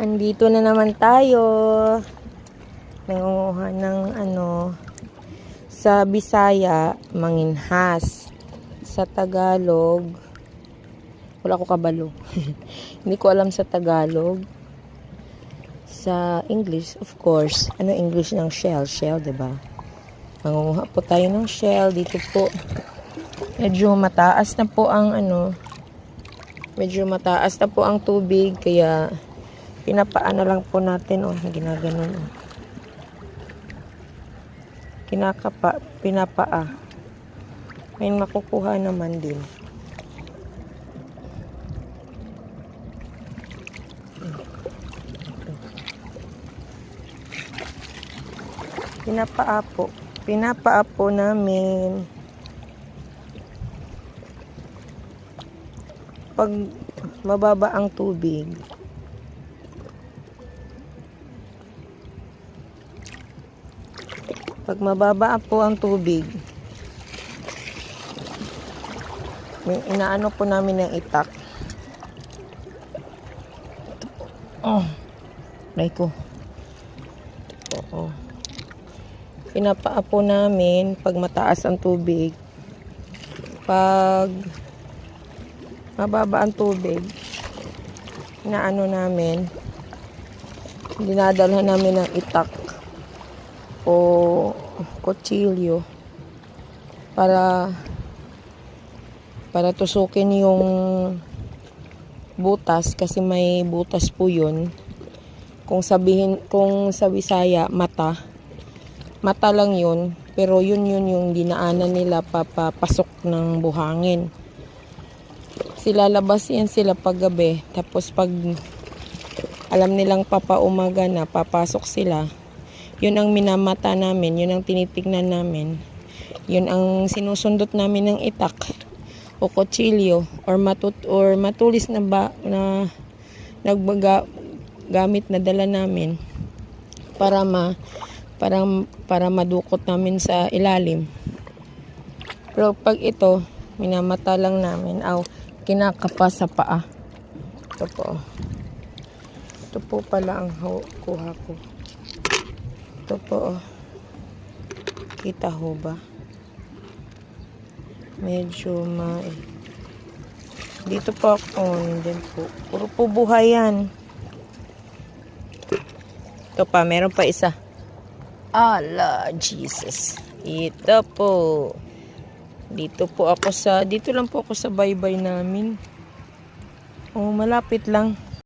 Andito na naman tayo. Nangunguha ng ano, sa Bisaya, manginhas. Sa Tagalog, wala ko kabalo. Hindi ko alam sa Tagalog. Sa English, of course. Ano English ng shell? Shell, ba? Mangunguha po tayo ng shell dito po. Medyo mataas na po ang ano, medyo mataas na po ang tubig kaya pinapaano lang po natin oh, ginaganon oh. Kinakapa, pinapaa. May makukuha naman din. Pinapaa po. Pinapaa po namin. Pag mababa ang tubig, pag mababa po ang tubig, inaano po namin ng itak. Oh, Nay ko. Pinapaa po namin pag mataas ang tubig. Pag mababa ang tubig, inaano namin, dinadalhan namin ng itak o kutsilyo para para tusukin yung butas kasi may butas po yun. Kung sabihin kung sa Bisaya mata. Mata lang yun pero yun yun yung dinaanan nila papapasok ng buhangin. Sila labas yan sila paggabi. Tapos pag alam nilang papaumaga na papasok sila yun ang minamata namin yun ang tinitignan namin. Yun ang sinusundot namin ng itak o kutsilyo or matut or matulis na ba na nagbaga gamit na dala namin para ma para para madukot namin sa ilalim. Pero pag ito minamata lang namin. Aw kinakapa sa paa. Ito po. Ito po pala ang kuha ko ito po oh. kita ho ba? Medyo ma dito po ako din po. Puro po buhay yan. Ito pa meron pa isa. Ala Jesus. Ito po. Dito po ako sa dito lang po ako sa baybay namin. Oh malapit lang